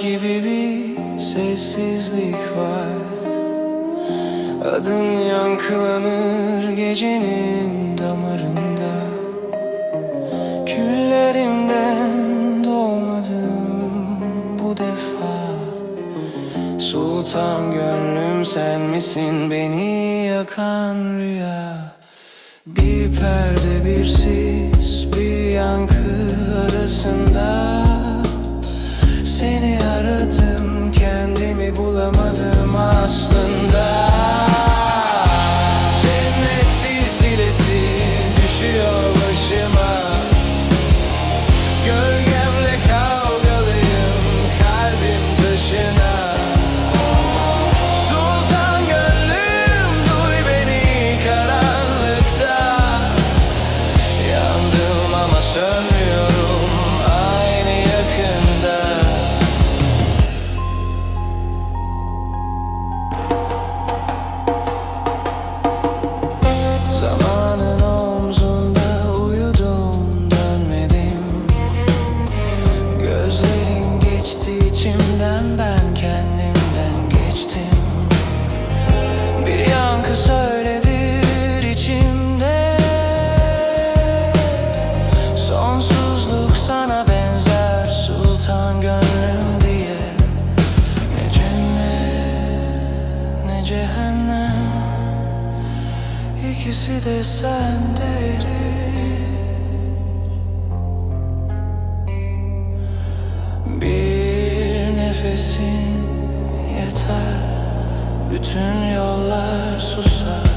gibi bir sessizlik var. Adın yankılanır gecenin damarında. Küllerimden doğmadım bu defa. Sultan gönlüm sen misin? Beni yakan rüya. Bir perde bir sis bir yankı arasında seen it. İkisi de sende Bir nefesin yeter Bütün yollar susar